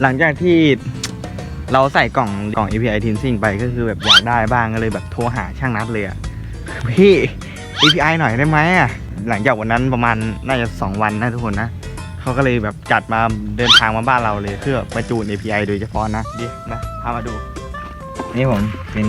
หลังจากที่เราใส่กล่องกล่อง API t i n s i n g ไปก็คือแบบอยากได้บ้างก็เลยแบบโทรหาช่างนัดเลยอะพี่ API หน่อยได้ไหมอะหลังจากวันนั้นประมาณน่าจะ 2 วันนะทุกคนนะเขาก็เลยแบบจัดมาเดินทางมาบ้านเราเลยเพื่อมาจูน API โดยเฉพาะนะดิมาพามาดู นี่ผมเป็น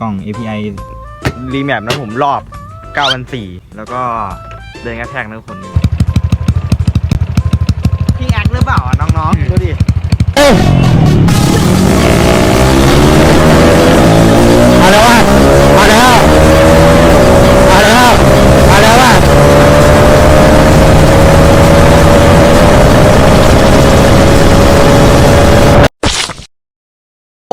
กล่อง API รีแมปนะผมรอบ9วัน4แล้วก็เดินกระแทกนะทุกคนพี่แอคหรือเปล่าอะน้องๆดูดิ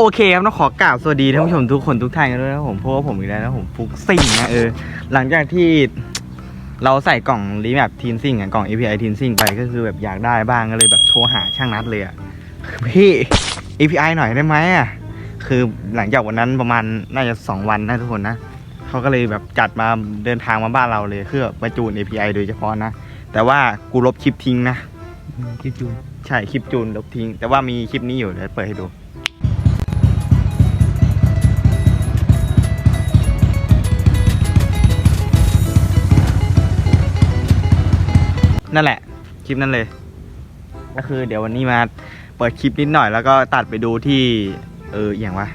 โอเคครับต้องขอกล่าวสวัสดีท่านผู้ชมทุกคนทุกท่านกันด้วยนะครับผมเพราะว่าผมอีกแล้วนะผมฟุกซิ่งนะเออหลังจากที่เราใส่กล่องรีแมปทีนซิ่งอะกล่อง API ทีนซิ่งไปก็คือแบบอยากได้บ้างก็เลยแบบโทรหาช่างนัดเลยอะพี่ API หน่อยได้ไหมอะคือหลังจากวันนั้นประมาณน่าจะ2วันนะทุกคนนะเขาก็เลยแบบจัดมาเดินทางมาบ้านเราเลยเพื่อมาจูน API โดยเฉพาะนะ แต่ว่ากูลบคลิปทิ้งนะคิดจูนใช่คลิปจูนลบทิ้ง แต่ว่ามีคลิปนี้อยู่เดี๋ยวเปิดให้ดู นั่นแหละ คลิปนั้นเลย ก็คือ เดี๋ยววันนี้มาเปิดคลิปนิดหน่อย แล้วก็ตัดไปดูที่ เอออหย่างวะ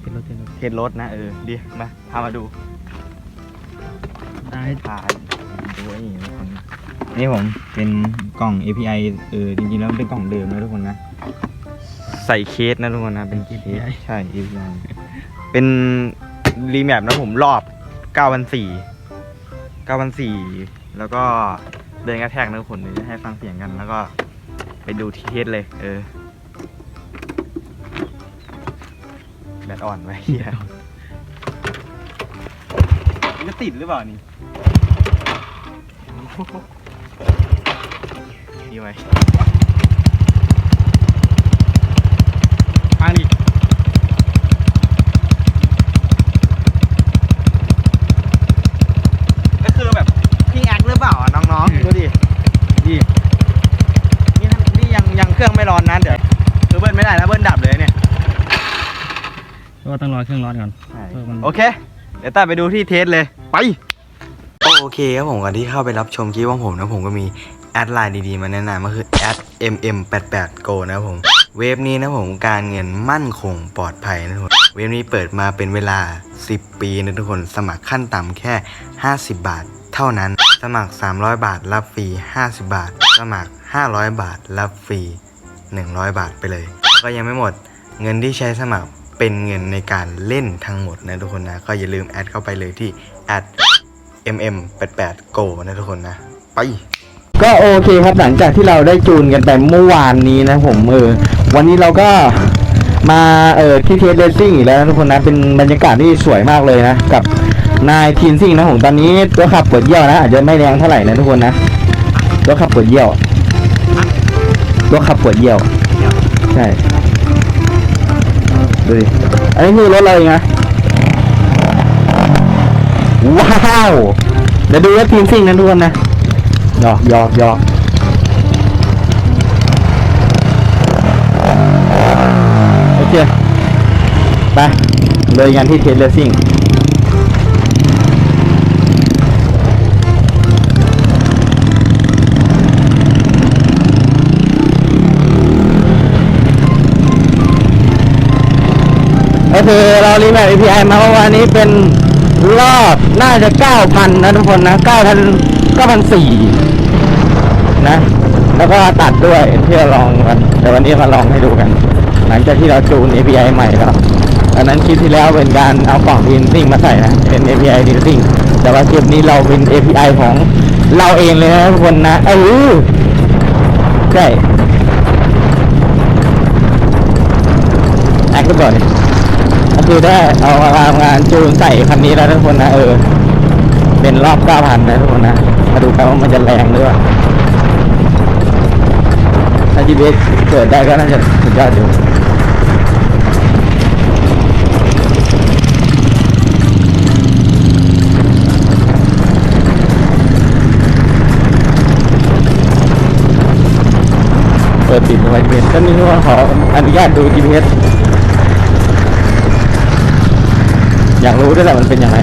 เป็นรถเป็นรถเทสรถนะเออดีมาพามาดู ได้ถ่ายดูไอ้นี่ทุกคนนี่ผมเป็นกล่อง API เออจริงๆแล้วมันเป็นกล่องเดิมนะทุกคนนะ ใส่เคสนะทุกคนนะ เป็นเคสใช่ API เป็นรีแมปนะผมรอบ9วัน4 9วัน4แล้วก็ เดินกระแทกนะคนเดี๋ยวจะให้ฟังเสียงกันแล้วก็ไปดูทีเทสเลย เออแบตอ่อนไว้เฮียจะติดหรือเปล่านี่นี่ไว้ฟังดิก็คือแบบพี่แอคหรือเปล่าอะน้องๆดูดิดินี่นะนี่ยังยังเครื่องไม่ร้อนนะเดี๋ยวคือเบิ้ลไม่ได้นะเบิ้ลดับเลยเนี่ย ก็ต้อง รอเครื่องร้อนก่อนเออมันโอเค เดี๋ยวต้าไปดูที่เทสเลย ไป โอเคครับผมก่อนที่เข้าไปรับชมคลิปของผมนะผมก็มีแอดไลน์ดีๆ มาแนะนำก็คือแอด mm88go นะครับผม เว็บนี้นะผมการเงินมั่นคงปลอดภัยนะทุกคนเว็บนี้เปิดมาเป็นเวลา 10 ปีนะทุกคนสมัครขั้นต่ำแค่ 50 บาท เท่านั้น สมัคร 300 บาทรับฟรี 50 บาท สมัคร 500 บาทรับฟรี 100 บาทไปเลย ก็ยังไม่หมดเงินที่ใช้สมัคร เป็นเงินในการเล่นทั้งหมดนะทุกคนนะ ก็อย่าลืมแอดเข้าไปเลยที่แอด mm88go นะทุกคนนะ ไป ก็โอเคครับหลังจากที่เราได้จูนกันไปเมื่อวานนี้นะผมเออวันนี้เราก็มาเออที่เทสเลสซิ่งอีกแล้วนะทุกคนนะ เป็นบรรยากาศที่สวยมากเลยนะ กับนายทีนซิ่งนะผมตอนนี้ตัวขับปวดเยี่ยวนะ อาจจะไม่แรงเท่าไหร่นะทุกคนนะตัวขับปวดเยี่ยวตัวขับปวดเยี่ยวใช่ ดูดิอันนี้คือรถอะไรนะว้าวเดี๋ยวดูว่าทีมซิ่งนะทุกคนนะหยอกหยอกหยอกโอเคไปเลยกันที่เทสเลสซิ่ง ก็คือเรารีแมป API มาเมื่อวานนี้เป็นรอบน่าจะ 9,000 นะทุกคนนะ 9,000 9,004นะ แล้วก็ตัดด้วยที่เราลองกัน แต่วันนี้มาลองให้ดูกัน หลังจากที่เราจูน API ใหม่แล้วอันนั้นคลิปที่แล้วเป็นการเอากล่องดินซิ่งมาใส่นะ เป็น API ดินซิ่งแต่ว่าคลิปนี้เราเป็น API ของเราเองเลยนะทุกคนนะเออใช่แอค ก็คือได้เอามาทำงานจูนใส่คันนี้แล้วทุกคนนะเออ เป็นรอบ9,000นะทุกคนนะ มาดูกันว่ามันจะแรงหรือเปล่าถ้า GPS เกิดได้ก็น่าจะสุดยอดอยู่เปิดปิดไว้เป็นก็นี่ว่าขออนุญาตดู GPS อยากรู้ด้วยแหละมันเป็นยังไง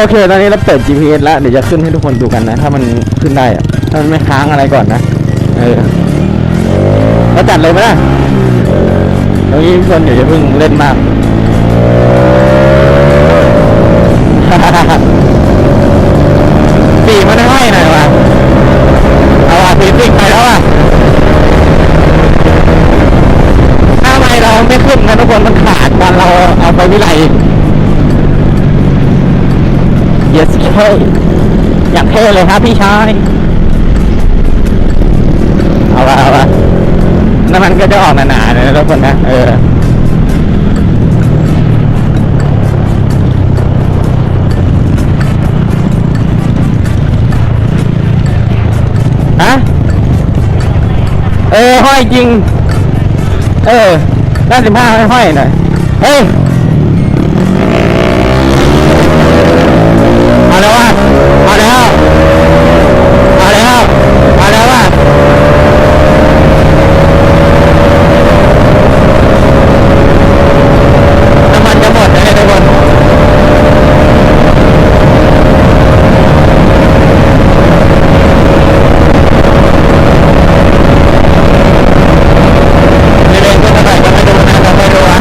โอเค ตอนนี้เราเปิด GPS แล้ว เดี๋ยวจะขึ้นให้ทุกคนดูกันนะ ถ้ามันขึ้นได้อะถ้ามันไม่ค้างอะไรก่อนนะ เออเราจัดเลยไหมล่ะตรงนี้ทุกคนเดี๋ยวจะเพิ่งเล่นมาก ปีมันให้หน่อยวะเอาอะปีซิ่งไปแล้วอะถ้าไม่เราไม่ขึ้นนะทุกคนมันขาดตอนเราเอาไป วิไล yes เท่อยากเท่เลยครับพี่ชาย เอาละเอาละน้ำมันก็จะออกหนาๆนะทุกคนนะ เออฮะเออห้อยจริง เออด้านสิบห้าห้อยหน่อย เฮ้ย มาแล้วว่ะมาแล้วมาแล้วมาแล้วว่ะน้ำมันจะหมดแล้วเนี่ยทุกคนนี่เองก็จะไปก็ไม่ดูนะก็ไม่ดูอะ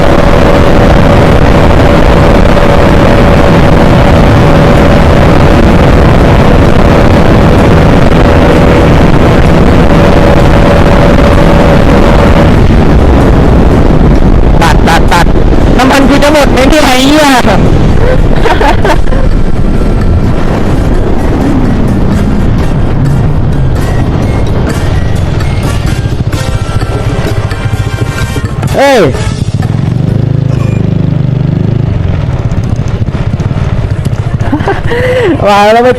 ตัดตัดตัดน้ำมันกูจะหมดไหมที่ไหนเหี้ยเอ้ยมาแล้วไม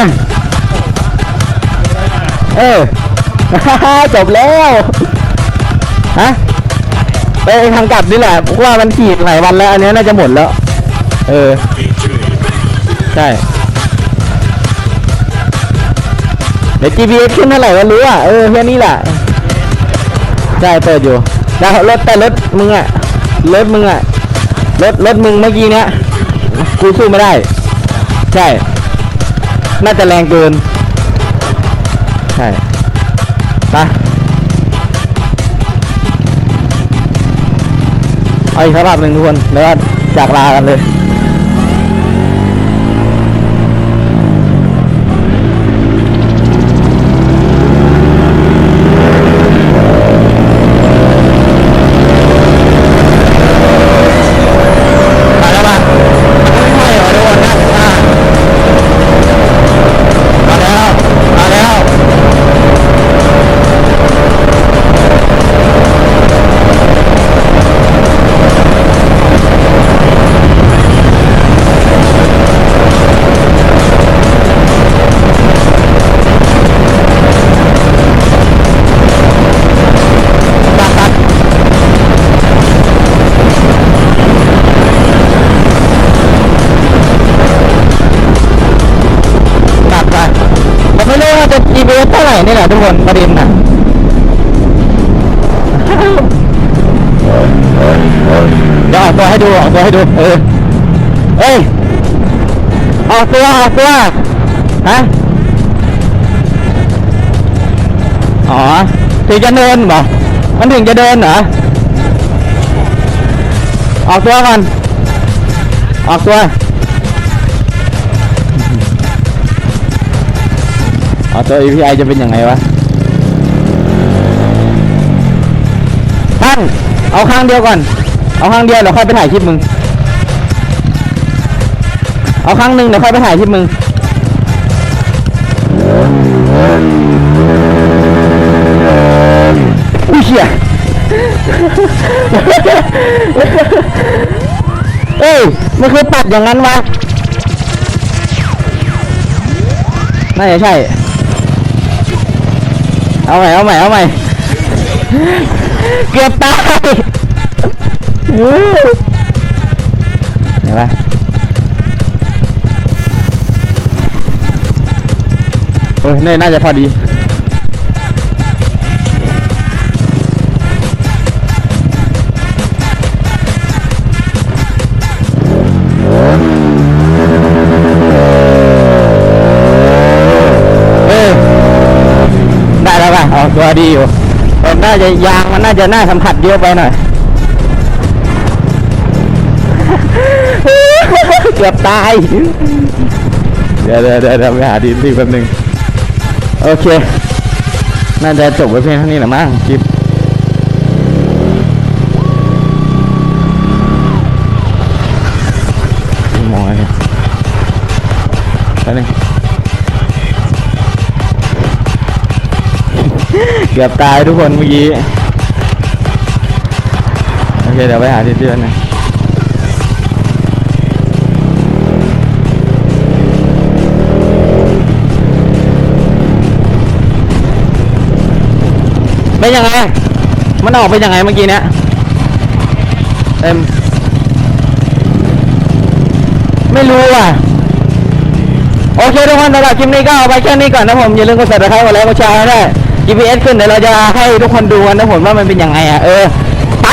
่ เอท่านกูขี่ได้ไงวะเนี่ยเอจบแล้วฮะไปทางกลับนี่แหละพวกว่ามันขี่หลายวันแล้ว อันนี้น่าจะหมดแล้ว เออ ใช่เดี๋ยว GPS ขึ้นเท่าไหร่ก็รู้อะ เออแค่นี้แหละใช่เปิดอยู่ แล้วรถแต่รถมึงอะ รถมึงอะ รถรถมึงเมื่อกี้เนี้ย กูสู้ไม่ได้ ใช่ น่าจะแรงเกิน เอาอีกสักรอบหนึ่งทุกคนแล้วก็จากลากันเลย รู้ว่าจะ GPS เท่าไหร่นี่แหละทุกคนประเด็นน่ะเดี๋ยวออกตัวให้ดูออกตัวให้ดูเออเอ้ยออกตัวออกตัวฮะอ๋อถึงจะเดินเหรอมันถึงจะเดินเหรอออกตัวก่อนออกตัว ออกตัว API จะเป็นยังไงวะตั้งเอาข้างเดียวก่อน เอาข้างเดียวเดี๋ยวค่อยไปถ่ายคลิปมึง เอาข้างหนึ่งเดี๋ยวค่อยไปถ่ายคลิปมึงอุ้ยเหี้ยเอ้ยมันคือปัดอย่างนั้นวะน่าจะใช่ เอาใหม่เอาใหม่เอาใหม่เกือบตายเห็นปะเอ้ยนี่น่าจะพอดี ดีอยู่แต่น่าจะยางมันน่าจะน่าสัมผัสเยอะไปหน่อย เกือบตาย เดี๋ยวเดี๋ยวเดี๋ยวเดี๋ยวไปหาดีดีแป๊บนึง โอเค น่าจะจบไว้เพียงเท่านี้แหละมั้งคลิปมองอะไรเนี่ยแป๊บนึง เกือบตายทุกคนเมื่อกี้ โอเค เดี๋ยวไปหาที่เดือนนะเป็นยังไง มันออกเป็นยังไงเมื่อกี้เนี้ยเต็ม ไม่รู้อะ โอเคทุกคนสำหรับคลิปนี้ก็เอาไปแค่นี้ก่อนนะผม อย่าลืมกด subscribe กดไลค์กดแชร์ให้ได้วย GPS ขึ้นเดี๋ยวเราจะให้ทุกคนดูกันนะผมว่ามันเป็นยังไงอะเออไป